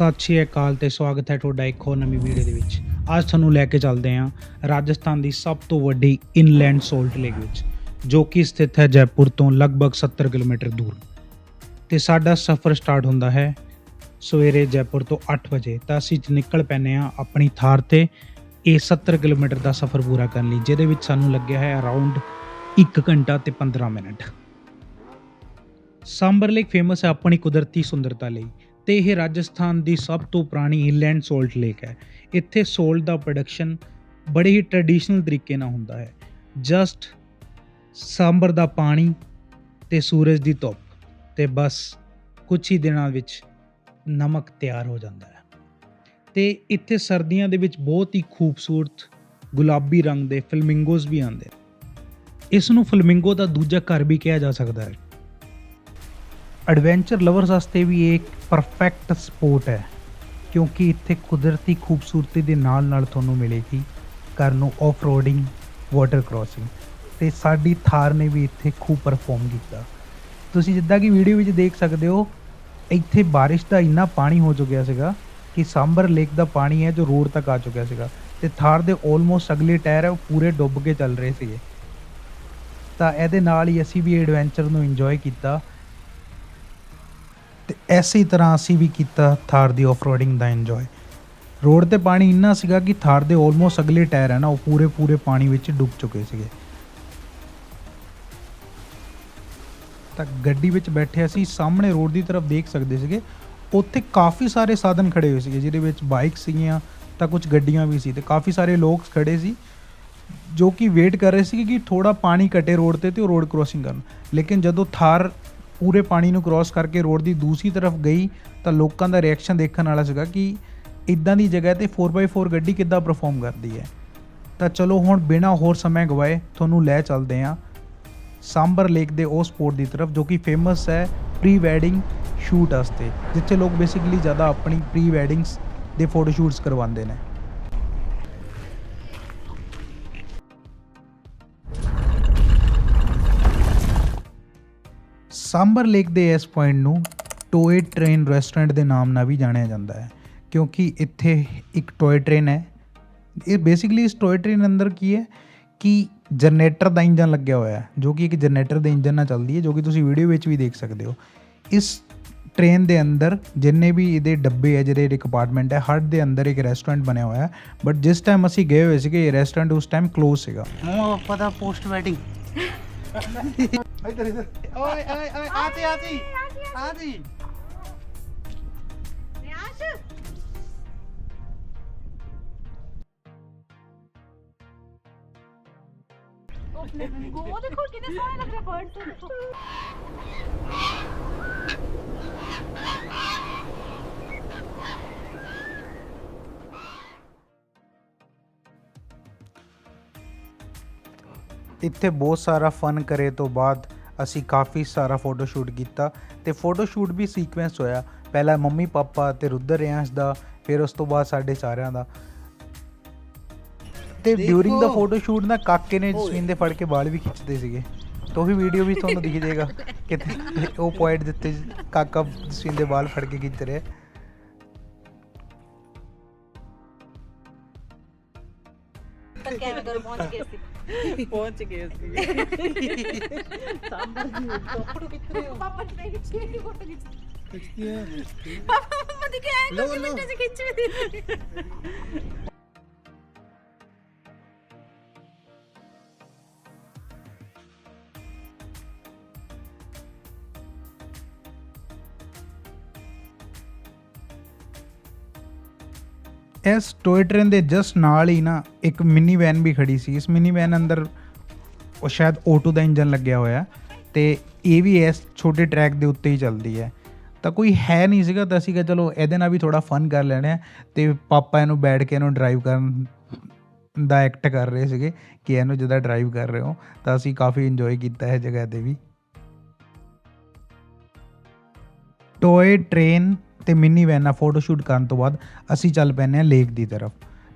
ਸਤਿ ਸ਼੍ਰੀ ਅਕਾਲ ਤੇ ਸਵਾਗਤ ਹੈ ਤੁਹਾਡਾ ਇੱਕ ਹੋਰ ਨਵੀਂ ਵੀਡੀਓ ਦੇ ਵਿੱਚ। ਅੱਜ ਤੁਹਾਨੂੰ ਲੈ ਕੇ ਚੱਲਦੇ ਹਾਂ ਰਾਜਸਥਾਨ ਦੀ ਸਭ ਤੋਂ ਵੱਡੀ ਇਨਲੈਂਡ ਸੋਲਟ ਲੇਕ ਵਿੱਚ, ਜੋ ਕਿ ਸਥਿਤ ਹੈ ਜੈਪੁਰ ਤੋਂ ਲਗਭਗ 70 ਕਿਲੋਮੀਟਰ ਦੂਰ। ਤੇ ਸਾਡਾ ਸਫ਼ਰ ਸਟਾਰਟ ਹੁੰਦਾ ਹੈ ਸਵੇਰੇ ਜੈਪੁਰ ਤੋਂ 8 ਵਜੇ। ਤਾਂ ਅਸੀਂ ਨਿਕਲ ਪੈਨੇ ਆ ਆਪਣੀ ਥਾਰ ਤੇ। ਇਹ 70 ਕਿਲੋਮੀਟਰ ਦਾ ਸਫ਼ਰ ਪੂਰਾ ਕਰਨ ਲਈ, ਜਿਹਦੇ ਵਿੱਚ ਸਾਨੂੰ ਲੱਗਿਆ ਹੈ ਅਰਾਊਂਡ 1 ਘੰਟਾ ਤੇ 15 ਮਿੰਟ। ਸਾਂਬਰ ਲੇਕ ਫੇਮਸ ਹੈ ਆਪਣੀ ਕੁਦਰਤੀ ਸੁੰਦਰਤਾ ਲਈ। ਤੇ ਇਹ ਰਾਜਸਥਾਨ ਦੀ ਸਭ ਤੋਂ ਪੁਰਾਣੀ ਇਨਲੈਂਡ ਸੋਲਟ ਲੇਕ ਹੈ। ਇੱਥੇ ਸੋਲਟ ਦਾ ਪ੍ਰੋਡਕਸ਼ਨ ਬੜੇ ਹੀ ਟ੍ਰੈਡੀਸ਼ਨਲ ਤਰੀਕੇ ਨਾਲ ਹੁੰਦਾ ਹੈ। ਜਸਟ ਸਾਂਬਰ ਦਾ ਪਾਣੀ ਤੇ ਸੂਰਜ ਦੀ ਧੁੱਪ ਤੇ ਬਸ ਕੁਝ ਹੀ ਦਿਨਾਂ ਵਿੱਚ ਨਮਕ ਤਿਆਰ ਹੋ ਜਾਂਦਾ ਹੈ। ਤੇ ਇੱਥੇ ਸਰਦੀਆਂ ਦੇ ਵਿੱਚ ਬਹੁਤ ਹੀ ਖੂਬਸੂਰਤ ਗੁਲਾਬੀ ਰੰਗ ਦੇ ਫਲਮਿੰਗੋਜ਼ ਵੀ ਆਉਂਦੇ ਇਸ ਨੂੰ ਫਲਮਿੰਗੋ ਦਾ ਦੂਜਾ ਘਰ ਵੀ ਕਿਹਾ ਜਾ ਸਕਦਾ ਹੈ। ਐਡਵੈਂਚਰ ਲਵਰਸ ਵਾਸਤੇ ਵੀ ਇਹ ਇੱਕ ਪਰਫੈਕਟ ਸਪੋਰਟ ਹੈ, ਕਿਉਂਕਿ ਇੱਥੇ ਕੁਦਰਤੀ ਖੂਬਸੂਰਤੀ ਦੇ ਨਾਲ ਨਾਲ ਤੁਹਾਨੂੰ ਮਿਲੇਗੀ ਕਰਨ ਨੂੰ ਆਫ ਰੋਡਿੰਗ ਵਾਟਰ ਕ੍ਰਾਸਿੰਗ ਤੇ ਸਾਡੀ ਥਾਰ ਨੇ ਵੀ ਇੱਥੇ ਖੂਬ ਪਰਫਾਰਮ ਕੀਤਾ। ਤੁਸੀਂ ਜਿੱਦਾਂ ਕਿ ਵੀਡੀਓ ਵਿੱਚ ਦੇਖ ਸਕਦੇ ਹੋ, ਇੱਥੇ ਬਾਰਿਸ਼ ਦਾ ਇੰਨਾ ਪਾਣੀ ਹੋ ਚੁੱਕਿਆ ਸੀਗਾ ਕਿ ਸਾਂਬਰ ਲੇਕ ਦਾ ਪਾਣੀ ਹੈ ਜੋ ਰੋਡ ਤੱਕ ਆ ਚੁੱਕਿਆ ਸੀਗਾ ਤੇ ਥਾਰ ਦੇ ਆਲਮੋਸਟ ਅਗਲੇ ਟਾਇਰ ਹੈ ਉਹ ਪੂਰੇ ਡੁੱਬ ਕੇ ਚੱਲ ਰਹੇ ਸੀਗੇ। ਤਾਂ ਇਹਦੇ ਨਾਲ ਹੀ ਅਸੀਂ ਵੀ ਐਡਵੈਂਚਰ ਨੂੰ ਇੰਜੋਏ ਕੀਤਾ। ਤੇ ਐਸੇ ਹੀ ਤਰ੍ਹਾਂ ਅਸੀਂ ਵੀ ਕੀਤਾ ਥਾਰ ਦੀ ਆਫਰੋਡਿੰਗ ਦਾ ਇੰਜੋਏ ਰੋਡ ਤੇ ਪਾਣੀ ਇੰਨਾ ਸੀਗਾ ਕਿ ਥਾਰ ਦੇ ਆਲਮੋਸਟ ਅਗਲੇ ਟਾਇਰ ਹੈ ਨਾ, ਉਹ ਪੂਰੇ ਪੂਰੇ ਪਾਣੀ ਵਿੱਚ ਡੁੱਬ ਚੁੱਕੇ ਸੀਗੇ। ਤਾਂ ਗੱਡੀ ਵਿੱਚ ਬੈਠੇ ਅਸੀਂ ਸਾਹਮਣੇ ਰੋਡ ਦੀ ਤਰਫ ਦੇਖ ਸਕਦੇ ਸੀਗੇ। ਉੱਥੇ ਕਾਫੀ ਸਾਰੇ ਸਾਧਨ ਖੜੇ ਹੋਏ ਸੀਗੇ, ਜਿਹਦੇ ਵਿੱਚ ਬਾਈਕ ਸੀਗੀਆਂ, ਤਾਂ ਕੁਝ ਗੱਡੀਆਂ ਵੀ ਸੀ ਤੇ ਕਾਫੀ ਸਾਰੇ ਲੋਕ ਖੜੇ ਸੀ, ਜੋ ਕਿ ਵੇਟ ਕਰ ਰਹੇ ਸੀ ਕਿ ਥੋੜਾ ਪਾਣੀ ਘਟੇ ਰੋਡ ਤੇ ਤੇ ਉਹ ਰੋਡ ਕ੍ਰੋਸਿੰਗ ਕਰਨ। ਲੇਕਿਨ ਜਦੋਂ ਥਾਰ ਪੂਰੇ ਪਾਣੀ ਨੂੰ ਕ੍ਰਾਸ ਕਰਕੇ ਰੋਡ ਦੀ ਦੂਸਰੀ ਤਰਫ ਗਈ ਤਾਂ ਲੋਕਾਂ ਦਾ ਰਿਐਕਸ਼ਨ ਦੇਖਣ ਵਾਲਾ ਸੀਗਾ ਕਿ ਇਦਾਂ ਦੀ ਜਗ੍ਹਾ ਤੇ 4x4 ਗੱਡੀ ਕਿੱਦਾਂ ਪਰਫਾਰਮ ਕਰਦੀ ਹੈ। ਤਾਂ ਚਲੋ ਹੁਣ ਬਿਨਾਂ ਹੋਰ ਸਮੇਂ ਗਵਾਏ ਤੁਹਾਨੂੰ ਲੈ ਚੱਲਦੇ ਹਾਂ ਸਾਂਬਰ ਲੇਕ ਦੇ ਉਹ ਸਪੋਰਟ ਦੀ ਤਰਫ ਜੋ ਕਿ ਫੇਮਸ ਹੈ ਪ੍ਰੀ ਵੈਡਿੰਗ ਸ਼ੂਟ ਵਾਸਤੇ, ਜਿੱਥੇ ਲੋਕ ਬੇਸਿਕਲੀ ਜ਼ਿਆਦਾ ਆਪਣੀ ਪ੍ਰੀ ਵੈਡਿੰਗਸ ਦੇ ਫੋਟੋ ਸ਼ੂਟਸ ਕਰਵਾਉਂਦੇ ਨੇ। ਸਾਂਬਰ ਲੇਕ ਦੇ ਇਸ ਪੁਆਇੰਟ ਨੂੰ ਟੋਏ ਟ੍ਰੇਨ ਰੈਸਟੋਰੈਂਟ ਦੇ ਨਾਮ ਨਾਲ ਵੀ ਜਾਣਿਆ ਜਾਂਦਾ ਹੈ, ਕਿਉਂਕਿ ਇੱਥੇ ਇੱਕ ਟੋਏ ਟ੍ਰੇਨ ਹੈ। ਇਹ ਬੇਸਿਕਲੀ ਇਸ ਟੋਏ ਟ੍ਰੇਨ ਅੰਦਰ ਕੀ ਹੈ ਕਿ ਜਨਰੇਟਰ ਦਾ ਇੰਜਨ ਲੱਗਿਆ ਹੋਇਆ ਹੈ, ਜੋ ਕਿ ਇੱਕ ਜਨਰੇਟਰ ਦੇ ਇੰਜਨ ਨਾਲ ਚੱਲਦੀ ਹੈ, ਜੋ ਕਿ ਤੁਸੀਂ ਵੀਡੀਓ ਵਿੱਚ ਵੀ ਦੇਖ ਸਕਦੇ ਹੋ। ਇਸ ਟ੍ਰੇਨ ਦੇ ਅੰਦਰ ਜਿੰਨੇ ਵੀ ਇਹਦੇ ਡੱਬੇ ਹੈ ਜਿਹੜੇ ਕੰਪਾਰਟਮੈਂਟ ਹੈ, ਹਰ ਦੇ ਅੰਦਰ ਇੱਕ ਰੈਸਟੋਰੈਂਟ ਬਣਿਆ ਹੋਇਆ ਹੈ ਬਟ ਜਿਸ ਟਾਈਮ ਅਸੀਂ ਗਏ ਹੋਏ ਸੀਗੇ, ਇਹ ਰੈਸਟੋਰੈਂਟ ਉਸ ਟਾਈਮ ক্লোਜ਼ ਸੀਗਾ। ਮਮਾ ਪਾਪਾ ਪੋਸਟ ਵੈਡਿੰਗ ਇਧਰ ਇਧਰ। ਓਏ ਓਏ ਓਏ ਆਤੀ ਆਤੀ। ਆਤੀ ਉਹ ਦੇਖੋ ਕਿੰਨੇ ਸੋਹਣੇ ਲੱਗ ਰਹੇ ਬਰਡ ਇੱਥੇ ਬਹੁਤ ਸਾਰਾ ਫਨ ਕਰੇ ਤੋਂ ਬਾਅਦ ਅਸੀਂ ਕਾਫੀ ਸਾਰਾ ਫੋਟੋ ਸ਼ੂਟ ਕੀਤਾ ਤੇ ਫੋਟੋ ਸ਼ੂਟ ਵੀ ਸੀਕੁਐਂਸ ਹੋਇਆ। ਪਹਿਲਾਂ ਮੰਮੀ ਪਾਪਾ ਤੇ ਰੁਦਰ ਰਿਆਂਸ਼ ਦਾ ਫਿਰ ਉਸ ਤੋਂ ਬਾਅਦ ਸਾਡੇ ਸਾਰਿਆਂ ਦਾ। ਤੇ ਡਿਊਰਿੰਗ ਦਾ। ਫੋਟੋ ਸ਼ੂਟ ਨਾ ਕਾਕੇ ਨੇ ਜਸਵੀਨ ਦੇ ਫੜ ਕੇ ਵਾਲ ਵੀ ਖਿੱਚਦੇ ਸੀਗੇ। ਤਾਂ ਵੀ ਵੀਡੀਓ ਵੀ ਤੁਹਾਨੂੰ ਦਿਖ ਜਾਏਗਾ ਕਿਤੇ ਉਹ ਪੁਆਇੰਟ ਦਿੱਤੇ ਕਾਕਾ ਜਸਵੀਨ ਦੇ ਵਾਲ ਫੜ ਕੇ ਖਿੱਚ ਰਿਹਾ। ਕਿਵੇਂ ਕਰ ਪਹੁੰਚ ਗਏ ਸੀ। ਪਹੁੰਚ ਗਏ ਸੀ। ਸਾਂਬਰ ਦੀ ਫੋਟੋ ਕਿੱਥੇ ਹੋ ਪਾਪਾ ਨੇ ਖਿੱਚੀ ਮੇਰੀ ਫੋਟੋ ਖਿੱਚ ਖਿੱਚਦੀ ਹੈ ਪਾਪਾ ਮੰਮਾ ਦੀ ਕਹਿ ਲਓ, ਲੋ ਲਓ। ਮਿੰਟ ਚ ਖਿੱਚ ਵੀ ਇਸ ਟੋਏ ਟ੍ਰੇਨ ਦੇ ਜਸਟ ਨਾਲ ਹੀ ਨਾ ਇੱਕ ਮਿੰਨੀ ਵੈਨ ਵੀ ਖੜੀ ਸੀ। ਇਸ ਮਿੰਨੀ ਵੈਨ ਅੰਦਰ ਉਹ ਸ਼ਾਇਦ ਆਟੋ ਦਾ ਇੰਜਨ ਲੱਗਿਆ ਹੋਇਆ ਤੇ ਇਹ ਵੀ ਇਸ ਛੋਟੇ ਟਰੈਕ ਦੇ ਉੱਤੇ ਹੀ ਚੱਲਦੀ ਹੈ। ਤਾਂ ਕੋਈ ਹੈ ਨਹੀਂ ਸੀਗਾ ਤਾਂ ਅਸੀਂ ਕਿਹਾ ਚਲੋ ਇਹਦੇ ਨਾਲ ਵੀ ਥੋੜਾ ਫਨ ਕਰ ਲੈਣੇ ਆ ਤੇ ਪਾਪਾ ਇਹਨੂੰ ਬੈਠ ਕੇ ਇਹਨੂੰ ਡਰਾਈਵ ਕਰਨ ਦਾ ਐਕਟ ਕਰ ਰਹੇ ਸੀਗੇ ਕਿ ਇਹਨੂੰ ਜਿੱਦਾਂ ਡਰਾਈਵ ਕਰ ਰਹੇ ਹੋ, ਤਾਂ ਅਸੀਂ ਕਾਫੀ ਇੰਜੋਏ ਕੀਤਾ ਹੈ ਜਗ੍ਹਾ ਤੇ ਵੀ। ਟੋਏ ਟ੍ਰੇਨ ਤੇ ਮਿੰਨੀ ਵੈਨ ਨਾਲ ਫੋਟੋ ਸ਼ੂਟ ਕਰਨ ਤੋਂ ਬਾਅਦ ਅਸੀਂ ਚੱਲ ਪੈਨੇ ਆ ਲੇਕ ਦੀ ਤਰਫ।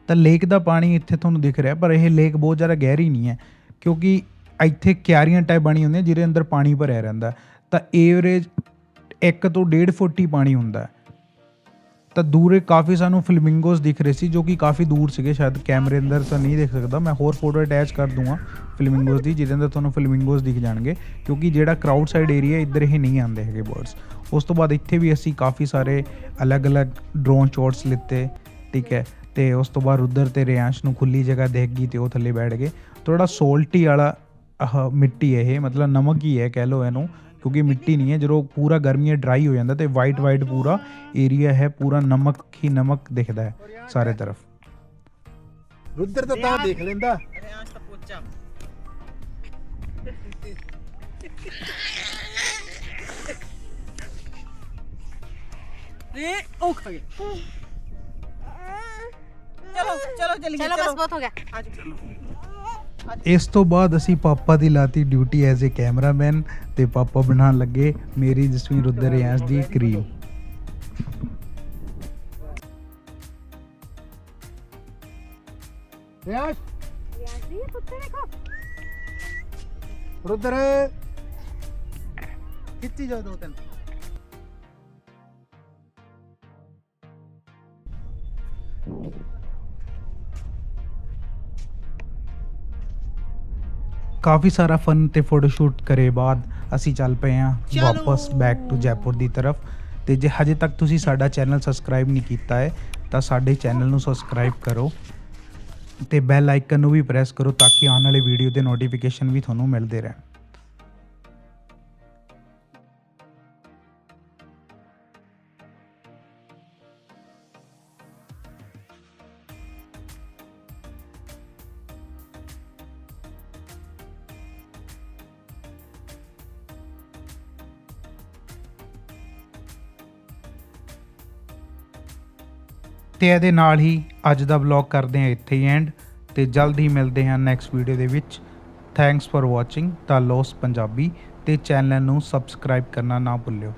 ਤਾਂ ਲੇਕ ਦਾ ਪਾਣੀ ਇੱਥੇ ਤੁਹਾਨੂੰ ਦਿਖ ਰਿਹਾ, ਪਰ ਇਹ ਲੇਕ ਬਹੁਤ ਜ਼ਿਆਦਾ ਗਹਿਰੀ ਨਹੀਂ ਹੈ, ਕਿਉਂਕਿ ਇੱਥੇ ਕਿਆਰੀਆਂ ਟਾਈਪ ਬਣੀ ਹੁੰਦੀਆਂ, ਜਿਹਦੇ ਅੰਦਰ ਪਾਣੀ ਭਰਿਆ ਰਹਿੰਦਾ ਤਾਂ ਏਵਰੇਜ 1 ਤੋਂ 1.5 ਫੁੱਟ ਹੀ ਪਾਣੀ ਹੁੰਦਾ ਤਾਂ ਦੂਰੇ ਕਾਫੀ ਸਾਨੂੰ ਫਲੇਮਿੰਗੋਸ ਦਿਖ ਰਹੇ ਸੀ, ਜੋ ਕਿ ਕਾਫੀ ਦੂਰ ਸੀਗੇ, ਸ਼ਾਇਦ ਕੈਮਰੇ ਅੰਦਰ ਤਾਂ ਨਹੀਂ ਦੇਖ ਸਕਦਾ। ਮੈਂ ਹੋਰ ਫੋਟੋ ਅਟੈਚ ਕਰ ਦੂੰਗਾ ਫਲੇਮਿੰਗੋਸ ਦੀ, ਜਿਹਦੇ ਅੰਦਰ ਤੁਹਾਨੂੰ ਫਲੇਮਿੰਗੋਸ ਦਿਖ ਜਾਣਗੇ, ਕਿਉਂਕਿ ਜਿਹੜਾ ਕਰਾਊਡ ਸਾਈਡ ਏਰੀਆ ਇੱਧਰ ਇਹ ਨਹੀਂ ਆਉਂਦੇ ਹੈਗੇ ਬਰਡਸ ਉਸ ਤੋਂ ਬਾਅਦ ਇੱਥੇ ਵੀ ਅਸੀਂ ਕਾਫੀ ਸਾਰੇ ਅਲੱਗ-ਅਲੱਗ ਡਰੋਨ ਸ਼ਾਟਸ ਲਿੱਤੇ ਠੀਕ ਹੈ ਤੇ ਉਸ ਤੋਂ ਬਾਅਦ ਉਧਰ ਤੇ ਰਿਆਂਸ਼ ਨੂੰ ਖੁੱਲੀ ਜਗ੍ਹਾ ਦੇਖ ਗਈ ਤੇ ਉਹ ਥੱਲੇ ਬੈਠ ਗਏ। ਥੋੜਾ ਸੋਲਟੀ ਵਾਲਾ ਆਹ ਮਿੱਟੀ ਹੈ ਇਹ ਮਤਲਬ ਨਮਕ ਹੀ ਹੈ ਕਹਿ ਲਓ ਇਹਨੂੰ ਕਿਉਂਕਿ ਮਿੱਟੀ ਨਹੀਂ ਹੈ ਜਦੋਂ ਪੂਰਾ ਗਰਮੀਆਂ ਡਰਾਈ ਹੋ ਜਾਂਦਾ ਤੇ ਵਾਈਟ ਵਾਈਟ ਪੂਰਾ ਏਰੀਆ ਹੈ ਪੂਰਾ ਨਮਕ ਹੀ ਨਮਕ ਦਿਖਦਾ ਹੈ ਸਾਰੇ ਤਰਫ। ਰੁੱਦਰ ਤਾਂ ਤਾਂ ਦੇਖ ਲੈਂਦਾ। रे ओ खा गया चलो चलो जल्दी चलो बस बहुत हो गया ਇਸ ਤੋਂ ਬਾਅਦ ਅਸੀਂ ਪਾਪਾ ਦੀ ਲਾਤੀ ਡਿਊਟੀ ਐਜ਼ ਅ ਕੈਮਰਾਮੈਨ ਤੇ ਪਾਪਾ ਬਣਾਉਣ ਲੱਗੇ ਮੇਰੀ ਜਸਵੀਰ ਉਧਰ ਰਿਆਂਸ਼ ਦੀ ਕਰੀਮ ਰਿਆਸ਼ ਰੁੱਦਰ ਖਿੱਚੀ ਜਾਓ ਦੋ ਤਿੰਨ ਕਾਫੀ ਸਾਰਾ ਫਨ ਤੇ ਫੋਟੋ ਸ਼ੂਟ ਕਰੇ ਬਾਅਦ ਅਸੀਂ ਚੱਲ ਪਏ ਹਾਂ ਵਾਪਸ ਬੈਕ ਟੂ ਜੈਪੁਰ ਦੀ ਤਰਫ। ਤੇ ਜੇ ਹਜੇ ਤੱਕ ਤੁਸੀਂ ਸਾਡਾ ਚੈਨਲ ਸਬਸਕ੍ਰਾਈਬ ਨਹੀਂ ਕੀਤਾ ਹੈ ਤਾਂ ਸਾਡੇ ਚੈਨਲ ਨੂੰ ਸਬਸਕ੍ਰਾਈਬ ਕਰੋ। ਤੇ ਬੈਲ ਆਈਕਨ ਨੂੰ ਵੀ ਪ੍ਰੈਸ ਕਰੋ ਤਾਂ ਕਿ ਆਉਣ ਵਾਲੇ ਵੀਡੀਓ ਦੇ ਨੋਟੀਫਿਕੇਸ਼ਨ ਵੀ ਤੁਹਾਨੂੰ ਮਿਲਦੇ ਰਹਿਣ। ਤੇ ਇਹਦੇ ਨਾਲ ਹੀ ਅੱਜ ਦਾ ਵਲੌਗ ਕਰਦੇ ਹਾਂ ਇੱਥੇ ਹੀ ਐਂਡ ਤੇ ਜਲਦ ਹੀ ਮਿਲਦੇ ਹਾਂ ਨੈਕਸਟ ਵੀਡੀਓ ਦੇ ਵਿੱਚ। Thanks for watching the lost Punjabi ਤੇ ਚੈਨਲ ਨੂੰ ਸਬਸਕ੍ਰਾਈਬ ਕਰਨਾ ਨਾ ਭੁੱਲਿਓ।